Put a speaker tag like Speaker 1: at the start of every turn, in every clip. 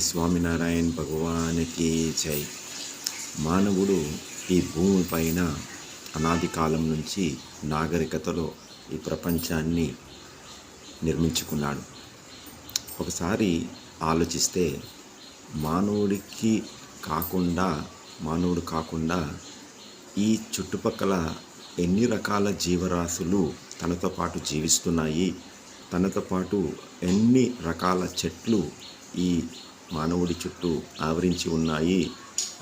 Speaker 1: స్వామినారాయణ భగవానికి జై. మానవుడు ఈ భూమి పైన అనాది కాలం నుంచి నాగరికతలో ఈ ప్రపంచాన్ని నిర్మించుకున్నాడు. ఒకసారి ఆలోచిస్తే మానవుడికి కాకుండా మానవుడు కాకుండా ఈ చుట్టుపక్కల ఎన్ని రకాల జీవరాశులు తనతో పాటు జీవిస్తున్నాయి తనతో పాటు ఎన్ని రకాల చెట్లు ఈ మానవుడి చుట్టూ ఆవరించి ఉన్నాయి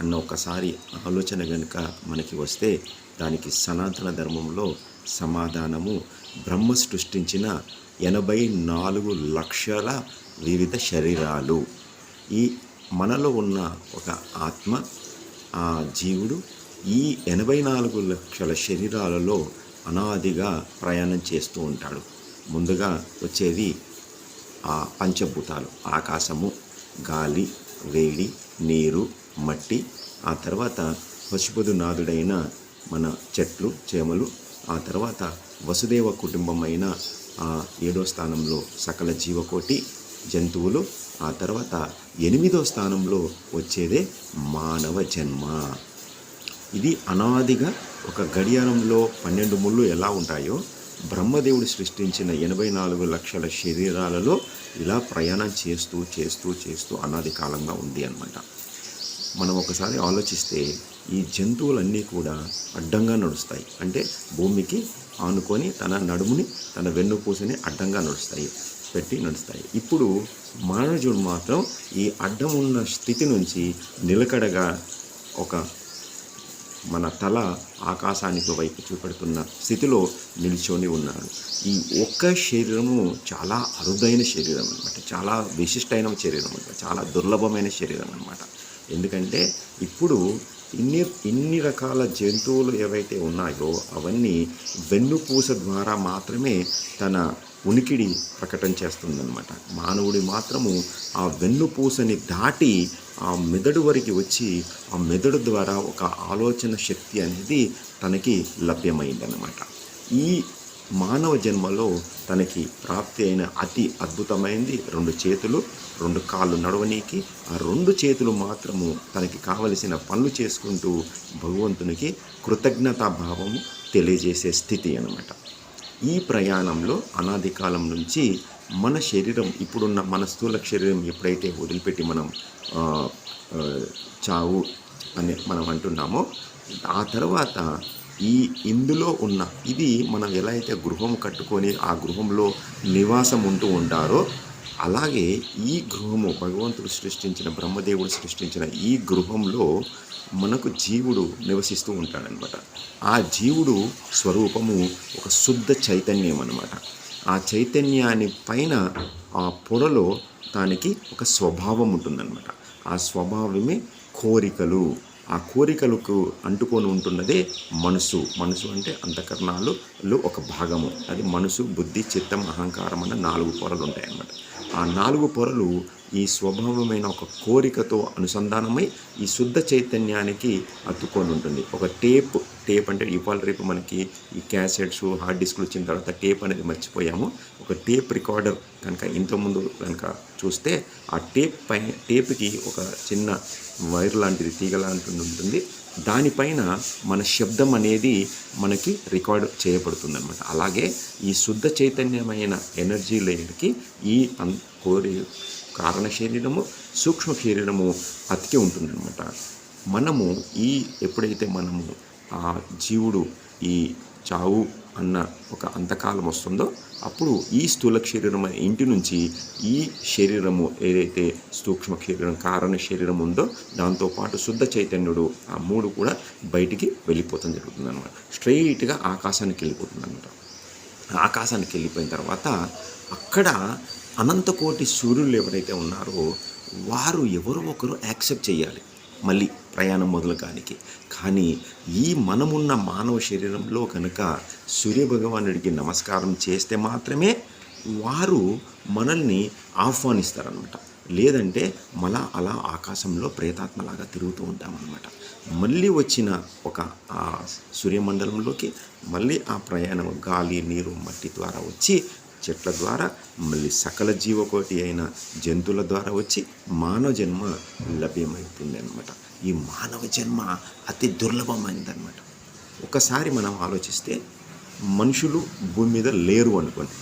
Speaker 1: అన్న ఒకసారి ఆలోచన కనుక మనకి వస్తే దానికి సనాతన ధర్మంలో సమాధానము బ్రహ్మ సృష్టించిన ఎనభై నాలుగు లక్షల వివిధ శరీరాలు. ఈ మనలో ఉన్న ఒక ఆత్మ ఆ జీవుడు ఈ ఎనభై నాలుగు లక్షల శరీరాలలో అనాదిగా ప్రయాణం చేస్తూ ఉంటాడు. ముందుగా వచ్చేది ఆ పంచభూతాలు ఆకాశము. గాలి వేడి నీరు మట్టి ఆ తర్వాత పశుపదు నాదుడైన మన చెట్లు చేమలు ఆ తర్వాత వసుదేవ కుటుంబమైన ఆ ఏడో స్థానంలో సకల జీవకోటి జంతువులు ఆ తర్వాత ఎనిమిదో స్థానంలో వచ్చేదే మానవ జన్మ. ఇది అనాదిగా ఒక గడియారంలో పన్నెండు ముళ్ళు ఎలా ఉంటాయో బ్రహ్మదేవుడు సృష్టించిన ఎనభై నాలుగు లక్షల శరీరాలలో ఇలా ప్రయాణం చేస్తూ చేస్తూ చేస్తూ అనాది కాలంగా ఉంది అన్నమాట. మనం ఒకసారి ఆలోచిస్తే ఈ జంతువులన్నీ కూడా అడ్డంగా నడుస్తాయి. అంటే భూమికి ఆనుకొని తన నడుముని తన వెన్నుపూసని అడ్డంగా నడుస్తాయి పెట్టి నడుస్తాయి. ఇప్పుడు మానవుడు మాత్రం ఈ అడ్డం ఉన్న స్థితి నుంచి నిలకడగా ఒక మన తల ఆకాశానికి వైపు చూపెడుతున్న స్థితిలో నిల్చొని ఉన్నాడు ఈ ఒక్క శరీరము చాలా అరుదైన శరీరం అనమాట చాలా విశిష్టమైన శరీరం అనమాట చాలా దుర్లభమైన శరీరం అనమాట ఎందుకంటే ఇప్పుడు ఇన్ని ఇన్ని రకాల జంతువులు ఏవైతే ఉన్నాయో అవన్నీ వెన్నుపూస ద్వారా మాత్రమే తన ఉనికిడి ప్రకటన చేస్తుందన్నమాట. మానవుడి మాత్రము ఆ వెన్నుపూసని దాటి ఆ మెదడు వరకు వచ్చి ఆ మెదడు ద్వారా ఒక ఆలోచన శక్తి అనేది తనకి లభ్యమైందన్నమాట. ఈ మానవ జన్మలో తనకి ప్రాప్తి అయిన అతి అద్భుతమైనది రెండు చేతులు రెండు కాళ్ళు నడవనీకి ఆ రెండు చేతులు మాత్రము తనకి కావలసిన పనులు చేసుకుంటూ భగవంతునికి కృతజ్ఞతాభావము తెలియజేసే స్థితి అన్నమాట. ఈ ప్రయాణంలో అనాది కాలం నుంచి మన శరీరం ఇప్పుడున్న మన స్థూల శరీరం ఎప్పుడైతే వదిలిపెట్టి మనం చావు అని మనం అంటున్నామో ఆ తర్వాత ఈ ఇందులో ఉన్న ఇది మనం ఎలా అయితే గృహం కట్టుకొని ఆ గృహంలో నివాసం ఉంటూ ఉంటారో అలాగే ఈ గృహము భగవంతుడు సృష్టించిన బ్రహ్మదేవుడు సృష్టించిన ఈ గృహంలో మనకు జీవుడు నివసిస్తూ ఉంటాడనమాట ఆ జీవుడు స్వరూపము ఒక శుద్ధ చైతన్యం అన్నమాట ఆ చైతన్యాన్ని పైన ఆ పొరలో దానికి ఒక స్వభావం ఉంటుందన్నమాట. ఆ స్వభావమే కోరికలు. ఆ కోరికలకు అంటుకొని ఉంటున్నదే మనసు. మనసు అంటే అంతఃకరణాలు ఒక భాగము. అది మనసు బుద్ధి చిత్తం అహంకారం అన్న నాలుగు పొరలు ఉంటాయన్నమాట. ఆ నాలుగు పొరలు ఈ స్వభావమైన ఒక కోరికతో అనుసంధానమై ఈ శుద్ధ చైతన్యానికి అతుక్కొని ఉంటుంది. ఒక టేప్ టేప్ అంటే ఇవాళ రేపు మనకి ఈ క్యాసెట్స్ హార్డ్ డిస్క్లు వచ్చిన తర్వాత టేప్ అనేది మర్చిపోయాము. ఒక టేప్ రికార్డర్ కనుక ఇంతకుముందు కనుక చూస్తే ఆ టేప్ పై టేప్కి ఒక చిన్న వైర్ లాంటిది తీగ లాంటిది ఉంటుంది. దానిపైన మన శబ్దం అనేది మనకి రికార్డ్ చేయబడుతుంది అనమాట అలాగే ఈ శుద్ధ చైతన్యమైన ఎనర్జీ లేయర్కి ఈ కోరి కారణ శరీరము సూక్ష్మ శరీరము అతికి ఉంటుందన్నమాట. మనము ఈ ఎప్పుడైతే మనము ఆ జీవుడు ఈ చావు అన్న ఒక అంతకాలం వస్తుందో అప్పుడు ఈ స్థూల శరీరం అనే ఇంటి నుంచి ఈ శరీరము ఏదైతే సూక్ష్మ శరీరం కారణ శరీరం ఉందో దాంతోపాటు శుద్ధ చైతన్యుడు ఆ మూడు కూడా బయటికి వెళ్ళిపోతుంది జరుగుతుంది అనమాట స్ట్రైట్గా ఆకాశానికి వెళ్ళిపోతుంది అనమాట ఆకాశానికి వెళ్ళిపోయిన తర్వాత అక్కడ అనంతకోటి సూర్యులు ఎవరైతే ఉన్నారో వారు ఎవరో ఒకరు యాక్సెప్ట్ చేయాలి. మళ్ళీ ప్రయాణం మొదలు కానికి కానీ ఈ మనమున్న మానవ శరీరంలో కనుక సూర్యభగవానుడికి నమస్కారం చేస్తే మాత్రమే వారు మనల్ని ఆహ్వానిస్తారనమాట లేదంటే మళ్ళా అలా ఆకాశంలో ప్రేతాత్మలాగా తిరుగుతూ ఉంటామన్నమాట. మళ్ళీ వచ్చిన ఒక ఆ సూర్యమండలంలోకి మళ్ళీ ఆ ప్రయాణం గాలి నీరు మట్టి ద్వారా వచ్చి చెట్ల ద్వారా మళ్ళీ సకల జీవకోటి అయిన జంతువుల ద్వారా వచ్చి మానవ జన్మ లభ్యమవుతుంది అనమాట ఈ మానవ జన్మ అతి దుర్లభమైందనమాట ఒకసారి మనం ఆలోచిస్తే మనుషులు భూమి మీద లేరు అనుకోండి.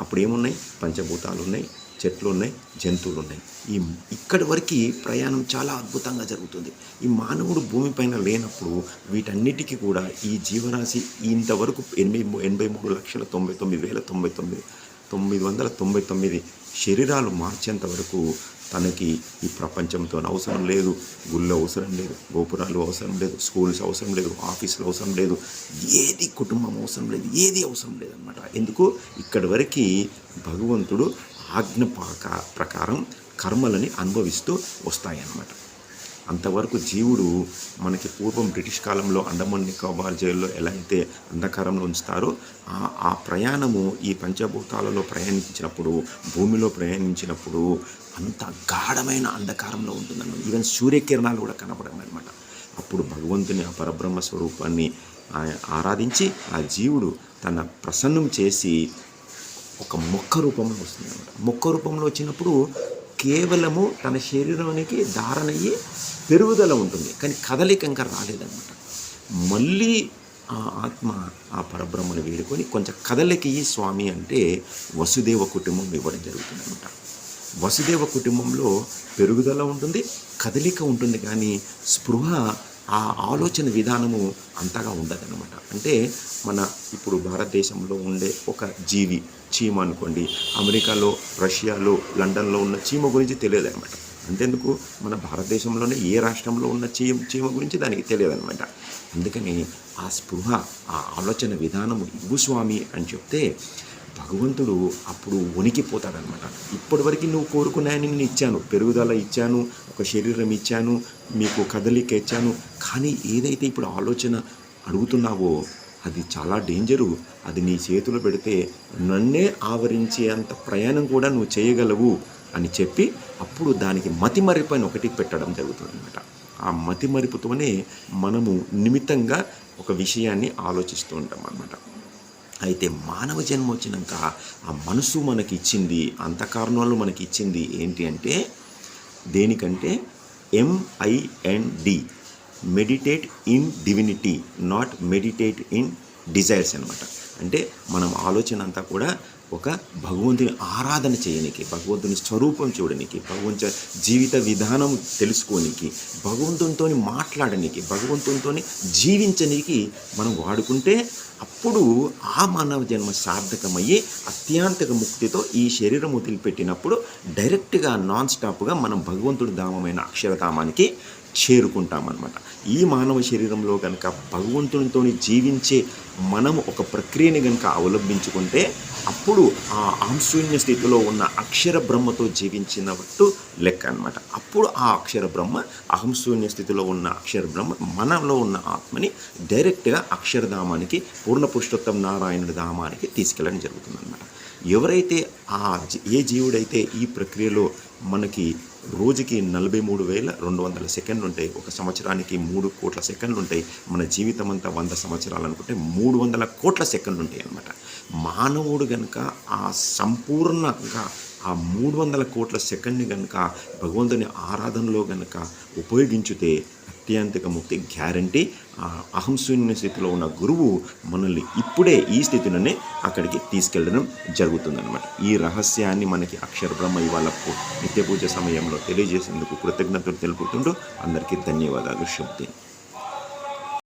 Speaker 1: అప్పుడు ఏమున్నాయి పంచభూతాలు ఉన్నాయి చెట్లు ఉన్నాయి జంతువులు ఉన్నాయి ఈ ఇక్కడి వరకు ప్రయాణం చాలా అద్భుతంగా జరుగుతుంది. ఈ మానవుడు భూమిపైన లేనప్పుడు వీటన్నిటికీ కూడా ఈ జీవరాశి ఇంతవరకు ఎనభై ఎనభై మూడు లక్షల తొంభై తొమ్మిది వేల తొంభై తొమ్మిది తొమ్మిది వందల తొంభై తొమ్మిది శరీరాలు మార్చేంత వరకు తనకి ఈ ప్రపంచంతో అవసరం లేదు. గుళ్ళు అవసరం లేదు గోపురాలు అవసరం లేదు స్కూల్స్ అవసరం లేదు ఆఫీసులు అవసరం లేదు ఏది కుటుంబం అవసరం లేదు ఏది అవసరం లేదన్నమాట. ఎందుకు? ఇక్కడి వరకు భగవంతుడు ఆజ్ఞ ప్రకారం కర్మలని అనుభవిస్తూ వస్తాయన్నమాట. అంతవరకు జీవుడు మనకి పూర్వం బ్రిటిష్ కాలంలో అండమాన్ నికోబార్ జైల్లో ఎలా అయితే అంధకారంలో ఉంచుతారో ఆ ప్రయాణము ఈ పంచభూతాలలో ప్రయాణించినప్పుడు భూమిలో ప్రయాణించినప్పుడు అంత గాఢమైన అంధకారంలో ఉంటుందన్నమాట. ఈవెన్ సూర్యకిరణాలు కూడా కనపడమన్నమాట అప్పుడు భగవంతుని ఆ పరబ్రహ్మ స్వరూపాన్ని ఆరాధించి ఆ జీవుడు తన ప్రసన్నం చేసి ఒక మొక్క రూపంలో వస్తుంది అనమాట. మొక్క రూపంలో వచ్చినప్పుడు కేవలము తన శరీరానికి ధారణయ్యి పెరుగుదల ఉంటుంది. కానీ కదలిక ఇంకా రాలేదన్నమాట. మళ్ళీ ఆ ఆత్మ ఆ పరబ్రహ్మను వేడుకొని కొంచెం కదలికి స్వామి అంటే వసుదేవ కుటుంబం ఇవ్వడం జరుగుతుంది అనమాట. వసుదేవ కుటుంబంలో పెరుగుదల ఉంటుంది కదలిక ఉంటుంది. కానీ స్పృహ ఆ ఆలోచన విధానము అంతగా ఉండదన్నమాట. అంటే మన ఇప్పుడు భారతదేశంలో ఉండే ఒక జీవి చీమ అనుకోండి అమెరికాలో రష్యాలో లండన్లో ఉన్న చీమ గురించి తెలియదు అనమాట అంతెందుకు? మన భారతదేశంలోనే ఏ రాష్ట్రంలో ఉన్న చీమ చీమ గురించి దానికి తెలియదు అనమాట అందుకని ఆ స్పృహ ఆ ఆలోచన విధానము ఇవ్వు స్వామి అని చెప్తే భగవంతుడు అప్పుడు వణికిపోతాడనమాట. ఇప్పటివరకు నువ్వు కోరుకున్నాయని నేను ఇచ్చాను పెరుగుదల ఇచ్చాను ఒక శరీరం ఇచ్చాను మీకు కదలిక ఇచ్చాను. కానీ ఏదైతే ఇప్పుడు ఆలోచన అడుగుతున్నావో అది చాలా డేంజరు. అది నీ చేతిలో పెడితే నన్నే ఆవరించే అంత ప్రయాణం కూడా నువ్వు చేయగలవు అని చెప్పి అప్పుడు దానికి మతిమరిపు అని ఒకటి పెట్టడం జరుగుతుంది అనమాట ఆ మతిమరుపుతోనే మనము నిమిత్తంగా ఒక విషయాన్ని ఆలోచిస్తూ ఉంటాం అన్నమాట అయితే మానవ జన్మ వచ్చినాక ఆ మనసు మనకి ఇచ్చింది అంతకారణాలు మనకి ఇచ్చింది ఏంటి అంటే దేనికంటే MIND meditate in divinity not meditate in desires అనమాట అంటే మనం ఆలోచన అంతా కూడా ఒక భగవంతుని ఆరాధన చేయనికి భగవంతుని స్వరూపం చూడనికి భగవంతు జీవిత విధానం తెలుసుకోనికి భగవంతునితో మాట్లాడనికి భగవంతునితో జీవించనికి మనం వాడుకుంటే అప్పుడు ఆ మానవ జన్మ సార్థకమయ్యి అత్యాంతక ముక్తితో ఈ శరీరం వదిలిపెట్టినప్పుడు డైరెక్ట్గా నాన్ స్టాప్గా మనం భగవంతుడి ధామమైన అక్షరధామానికి చేరుకుంటామన్నమాట. ఈ మానవ శరీరంలో కనుక భగవంతునితో జీవించే మనము ఒక ప్రక్రియని కనుక అవలంబించుకుంటే అప్పుడు ఆ ఆంశూన్య స్థితిలో ఉన్న అక్షర బ్రహ్మతో జీవించినట్టు లెక్క అన్నమాట. అప్పుడు ఆ అక్షర బ్రహ్మ అహంశూన్య స్థితిలో ఉన్న అక్షర బ్రహ్మ మనలో ఉన్న ఆత్మని డైరెక్ట్గా అక్షరధామానికి పూర్ణ పురుషోత్తం నారాయణుడి ధామానికి తీసుకెళ్ళడం జరుగుతుంది ఎవరైతే ఆ ఏ జీవుడైతే ఈ ప్రక్రియలో మనకి రోజుకి నలభై మూడు వేల రెండు వందల సెకండ్లు ఉంటాయి ఒక సంవత్సరానికి మూడు కోట్ల సెకండ్లు ఉంటాయి మన జీవితం అంతా వంద సంవత్సరాలు అనుకుంటే మూడు వందల కోట్ల సెకండ్లు ఉంటాయి అన్నమాట. మానవుడు కనుక ఆ సంపూర్ణంగా ఆ మూడు వందల కోట్ల సెకండ్ని కనుక భగవంతుని ఆరాధనలో కనుక ఉపయోగించితే అత్యంతిక ముక్తి గ్యారంటీ. ఆ అహంశూన్య స్థితిలో ఉన్న గురువు మనల్ని ఇప్పుడే ఈ స్థితిలోనే అక్కడికి తీసుకెళ్ళడం జరుగుతుందన్నమాట. ఈ రహస్యాన్ని మనకి అక్షర బ్రహ్మ ఇవాళ నిత్య పూజ సమయంలో తెలియజేసేందుకు కృతజ్ఞతలు తెలుపుతుంటూ అందరికీ ధన్యవాదాలు. శుభ్ది